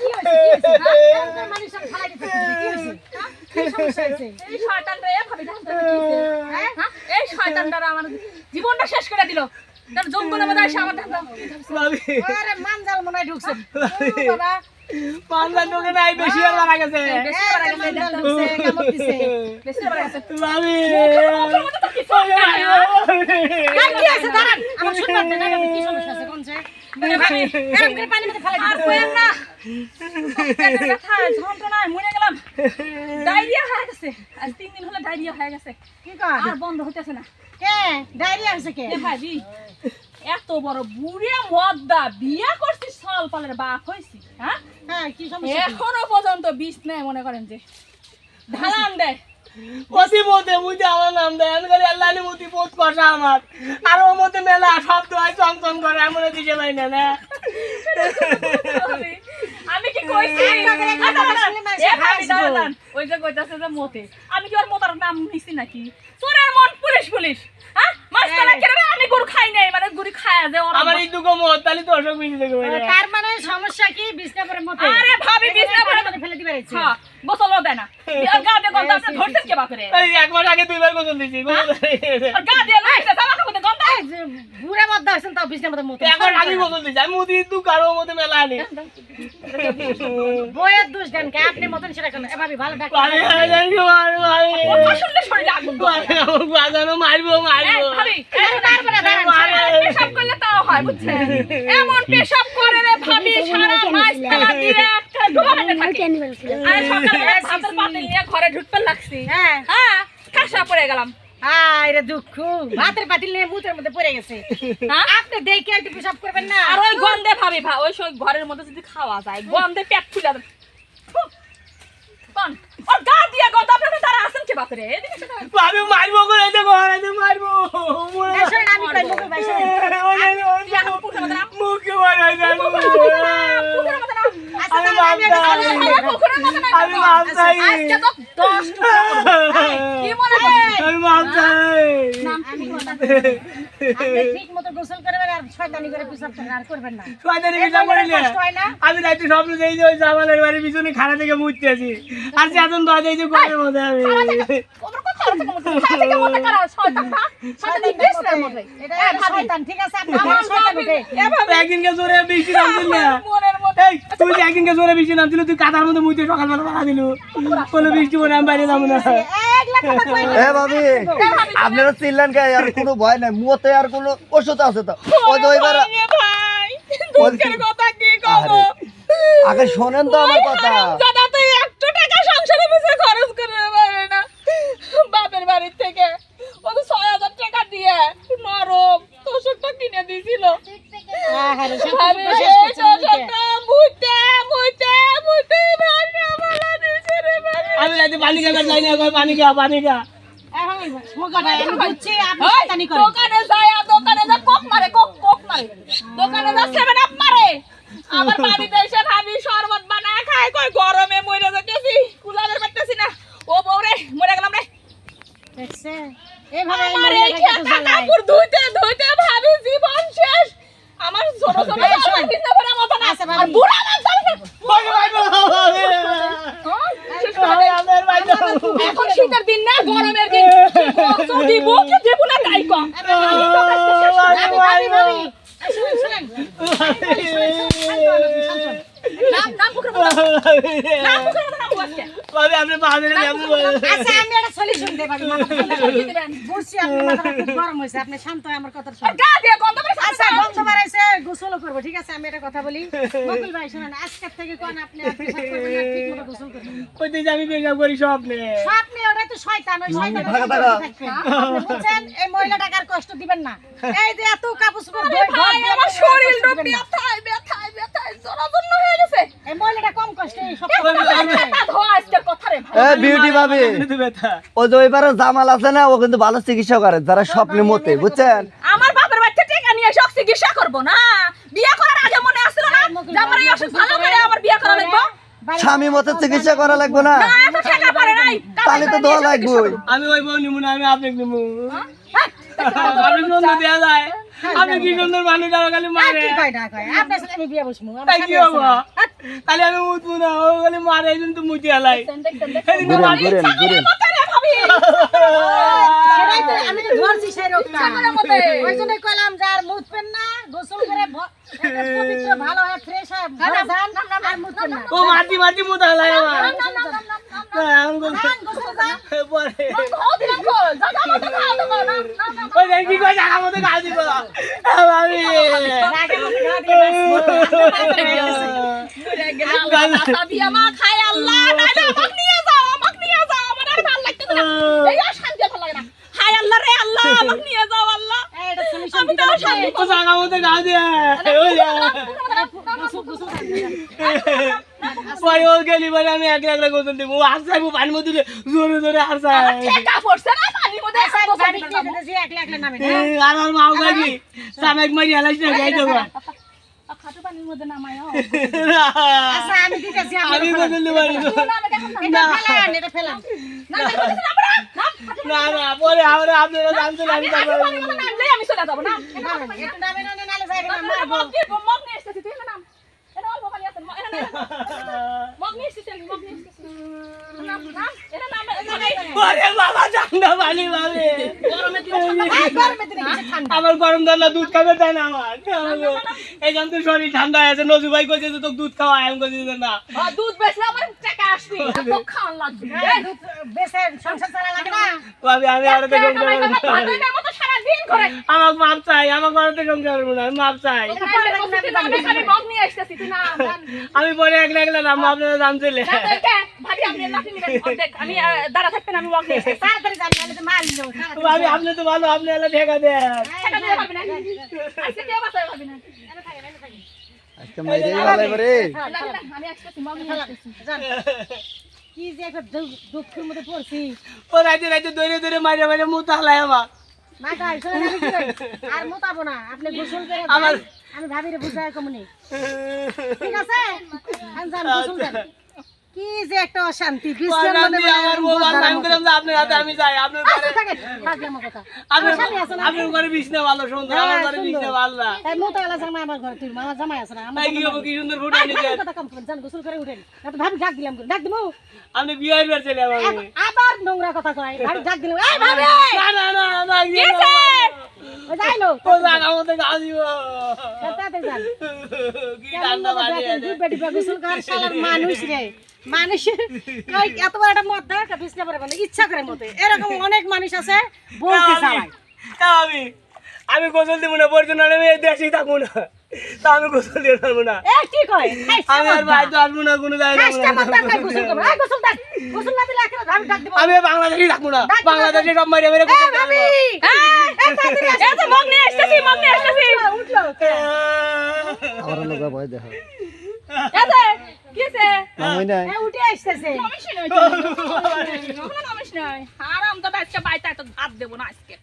কি হয়েছে? হ্যাঁ? মানুষ সব ফালাই দিতে কি হয়েছে হ্যাঁ? কি সমস্যা হয়েছে এই শয়তানটা এ ভাবি জানতে হবে কি হয়েছে? হ্যাঁ? হ্যাঁ? এই শয়তানটা আমার জীবনটা শেষ করে দিল। তার যোগ্যতা বোধ আমার আরে মানজাল মনে হয় ঢুকছে। বাবা। পান্ডা তোকে নাই বেশি আর মারা গেছে। বেশি মারা গেছে, মানজাল দেখো। ঢুকছে কামড় দিছে। বেশি মারা গেছে। ভাবি মুখের মধ্যে তো কিছু একটা নেই, হ্যাঁ? কি আছে দাঁড়ান। আমার সমস্যা আছে কোন ডায়রিয়া হয়ে গেছে। তিন দিন হলে ডায়রিয়া হয়ে গেছে। আর বন্ধ হতেছে না। কে? ডায়রিয়া হয়েছে কে? ভাবি এত বড় বুড়িয়া মদ্দা বিয়া করছিস সল বাপ হয়েছি হ্যাঁ? হ্যাঁ কি সমস্যা এখনও পর্যন্ত বিষ নেই মনে করেন যে। ঢালান দেয় অতি মতে মুই আমার নাম দেয় আমি খালি আল্লাহ মুতি পোত কষা আমার। আর ওর মধ্যে মেলা শব্দ হয় চং চং করে এমন দিছে ভাই না না? আমি কি কইছি? আচ্ছা। ওই যে কইতাছে যে মতে আমি কি ওর মোতার নাম নিছি নাকি? মন পুলিশ হ্যাঁ। মাস্টার কেন আমি গরু খাই নাই মানে গরু খায় যে ওর আমার এই মত তাহলে তো অসুখ ও, তার মানে সমস্যা কি? বিছনা পরে মতে। আরে ভাবি পরে ফেলে দিবে রেছে হ্যাঁ দেয় না। আর গা দিয়ে গন্ধ আপনি এই এক মাস আগে দুইবার গোসল দিছি গোসল দিছি। আর গা দিয়ে লাগছে জামা কাপড়ে গন্ধ বুড়া তাও বিছনা মধ্যে মতে এখন আমি গোসল দিছি আমি মুতি দুঃখ আর মধ্যে মেলা আনি বইয়ের দোষ দেন কে? আপনি মতন সেটা কেন? এ ভালো ডাক্তার ভাবি জানি ভাই ভাই কথা শুনলে শরীরে আগুন ধরে। ভাই আমাকে বাজানো মারবো মারবো। তারপরে দাঁড়ান, পেশাব করলে তাও হয় বুঝছেন? এমন পেশাব করে রে ভাবি সারা মাস খেলা দিয়ে একটা ডুবানো থাকে। আর সকালে ভাতের পাতিল নিয়ে ঘরে ঢুকতে লাগছি। হ্যাঁ। হ্যাঁ কাঁসা পড়ে গেলাম। আয় রে দুঃখ ভাতের পাতিল নিয়ে মুতের মধ্যে পড়ে গেছে হ্যাঁ আপনি দেখে একটু পেশাব করবেন না আর ওই গন্ধে ভাবি ভা ওই সব ঘরের মধ্যে যদি খাওয়া যায় গন্ধে পেট ফুলে যাবে গন্ধ। ওর গা দিয়ে গন্ধ আপনারা তারা আছেন কি বাপরে ভাবি মারবো করে দেখো হারাতে মারবো আমি কই ভাই শোনেন। মুখে মারাই। আচ্ছা, আমি মাপ চাই। আরে। আমি মাপ চাই আজকে তো দশ টুকরা করব। কি মনে করছিস? আমি এই রাইতে স্বপ্ন দেই যে ওই জামালের বাড়ির পিছনে খাড়া থেকে আছি আর চেতন দয় দেই যে মধ্যে আমি। মনে হয়, হ্যাঁ? তুই একদিনকে জোরে বৃষ্টি নামছিল তুই কাদার মধ্যে মুইতে সকালবেলা বাড়া দিলু কোনো বৃষ্টি পরে আমি বাইরে যাব না এক লাখ টাকা কই এ ভাবি আপনারা চিল্লান কে আর কোনো ভয় নাই মতে আর কোনো ওষুধ আছে তো ওই আগে শোনেন তো আমার কথা বাড়ির থেকে। ও তো ছয় হাজার টাকা দিয়ে নরম তোষকটা কিনে দিয়েছিল। আহারে সব আমি রাতে পানি খাবার যাই না পানি খা পানি খা। দোকানে যায় আর দোকানে যা কোক মারে কোক কোক মারে। দোকানে যা সেভেন আপ মারে। আমার বাড়িতে এসে ভাবি শরবত বানায় খায় কই গরমে মরে যেতেছি কুলারের পারতেছি না ও বউরে মরে গেলাম রে দেখছে এইভাবে এই আমার এই মহিলাটাকে তো খেতা জ্বালায়। কাপড় ধুইতে ধুইতে ভাবি জীবন শেষ আমার ছোট ছোট এই শোন। জামা কিনতে পারার মতো না আচ্ছা, আর ভাবি। বুড়া মানুষ এখন শীতের দিন না গরমের দিন কত দিব কি দেব না তাই কম আমি তো কাজটা শেষ করে ভাবি, ভাবি, ভাবি। এই শুনেন, শুনেন। নাম নাম পুকুরের মধ্যে নাম পুকুরের মধ্যে নাম আজকে ভাবি আপনি বাজারে যাব আচ্ছা আমি একটা সলিউশন দেব ভাবি মাথা ঠান্ডা করে। কি দিবেন বুঝছি আপনার মাথাটা খুব গরম হয়েছে আপনি শান্ত আমার কথা আর শুনুন গা দিয়ে গন্ধ করে আচ্ছা সাথে বন্ধ বাড়াইছে গোসলও করব ঠিক আছে আমি একটা কথা বলি বকুল ভাই শুনেন আজকের থেকে কোন আপনি সব গোসল করবেন আমি পেশাব করি ওটাই তো শয়তান ওই শয়তান থাকা, থাকা। বুঝছেন এই মহিলাটাকে আর কষ্ট দিবেন না। এই যে এত কাপড় চোপড় ধুয়ে ভাই আমার শরীর কষ্ট দিবেন না। ব্যথায় ব্যথায় ব্যথায় জরাজন্য হয়ে গেছে। এই মহিলাটা কম কষ্টে এই সব জামাল আছে না ও কিন্তু ভালো চিকিৎসা করে যারা স্বপ্নে মতে বুঝছেন? আমার বাপের বাচ্চা টেকা নিয়ে এসে চিকিৎসা করব না। বিয়ে করার আগে মনে আসছিল না আমার এই অসুখ ভালো করে আমার বিয়ে করা। লাগবো? স্বামী মতে চিকিৎসা করা লাগবে না। তাহলে তো দেওয়া লাগবেই। আমি ওই বউ নিবো না আমি আপনাকে নিবো আপনি সুন্দর দেওয়া যায়। আপনি কি সুন্দর মানুষ আমার খালি মারে। কি কয় না কয় আপনার সাথে আমি না। তাহলে আমি উঠবো না ও খালি মারে এই জন্য তো মুতি আলাই ঘুরেন ঘুরেন ঘুরেন। সেটাই তো আমি তো ধরছি সেই রোগটা। ওই জন্যই এই আর শান্তি ভালো লাগে না হায় আল্লাহ রে আল্লাহ আমাকে নিয়ে যাও আল্লাহ এই, এটা solution আমি দিতে তো হবে। শান্তি ও জায়গা মতো গাল দিয়ে ওই যে, গোসল, গোসল যান। পরে ও গেলি পরে আমি একলা একলা গোসল দিব ও হাসাই পানি মতো জোরে জোরে হাসাই ঠেকা পড়ছে না পানির মধ্যে নিয়ে যাব। যেতেছি, একলা একলা এই, হ্যাঁ? আর মাও গাবি সামেক মারি হালাইছ না গাই দেবো খাটো পানির মধ্যে নামায়ও। আচ্ছা, আমি দিতেছি, না। ফেলান, এটা ফেলান। না, না, না, পরে আমরা আপনারা জানতে পানির মধ্যে চলে যাব না না, মারবো। মগ দিয়ে মগ নিয়ে এসেছি তুই না নাম এটা অল্প পানি আছে ম- এটা নে, মগ নিয়ে এসেছি আমি, মগ নিয়ে এসেছি নাম নাম এটা নাম এটা নাই। পরে বাবা ঠান্ডা পানি পাবে। আমার গরম ঠান্ডা দুধ খাবে তাই না আমার এই তো শরীর ঠান্ডা আছে, নজু ভাই কইছে তো দুধ খাওয়া না দুধ বেচলে আমার টাকা আসবে? খাওয়ান লাগবে। এই সংসার চালা লাগে না? ভাবি আমি আর তো করে আমার মাপ চাই আমার ঘরে করব না আমি মাপ চাই। আমি পরে একলা একলা নাম আপনারা ভাবি আপনি লাঠি নিবেন আমি দাঁড়া থাকবেন আমি মগ নিয়ে তাড়াতাড়ি যান, নাহলে তো ভাবি আপনি তো ভালো আপনি এলা ঠেকা দেন। না। আজকে বাঁচাবে না। আজকে মাইরে ভালো করে। আমি একটা যান। কি যে একটা দুঃখের মধ্যে পড়ছি। ও রাইতে রাইতে দৌড়ে দৌড়ে মাইরে মাইরে মুতা তাহলাই আমার। মাথা আর মোতাবো না। আপনি গোসল করে আমার- আমি ভাবিরে বুঝায় কমনি। ঠিক আছে? আমি যান গোসল দেন কি যে একটা অশান্তি বিশ্বের মধ্যে জানতে আমার বউ আর আমি করলাম যে আপনার হাতে আমি যাই আপনার ঘরে থাকেন থাকলে আমার কথা। আপনার আমার স্বামী আছে না? আপনার ঘরে বিছনা ভালো সুন্দর আমার ঘরে বিছনা ভালো না। তাই মোতাবেলা জামাই আমার ঘরে তুই আমার জামাই আছে না? আমার কি হব কি সুন্দর ফুটা নিচে জামাই কথা কম করেন যান গোসল করে উঠেন। না তো ভাবি ডাক দিলাম ডাক দিমু? আপনি বিয়ের বের চলে আমার আবার নোংরা কথা কয়। ভাবি ডাক দিলাম। এই ভাবি! না না না না গিয়ে ও যাইলো ও জায়গা মতো গা দিব যান। কি ঠান্ডা মতো পানি দেখেন, আছে। দুধ বেটি বা গোসল শালার মানুষ রে। মানুষের এত বড় একটা মদ দেয় বিছনা পরে বলে ইচ্ছা করে মতে এরকম অনেক মানুষ আছে বউকে চালায় তা আমি আমি গোসল দিব না পর্যন্ত আমি দেশেই থাকব না। তা আমি গোসল দিয়ে পারব না। এ কি কয়? আমি আর ভাই তো আসব না কোনো জায়গায় যাব কাজটা মত না। দেখায় গোসল করবে। গোসল দেখ গোসল না দিলে একেবারে ডাক দিব। আমি বাংলাদেশেই থাকব না। বাংলাদেশে সব মেরে ভাবি! এই মগ নিয়ে মগ নিয়ে উঠল লোক ভয় দেখো এই? নাই এ উঠে আসতেছে নমিস নয়। হারাম দাদা আজকে ভাত দেবো না আজকে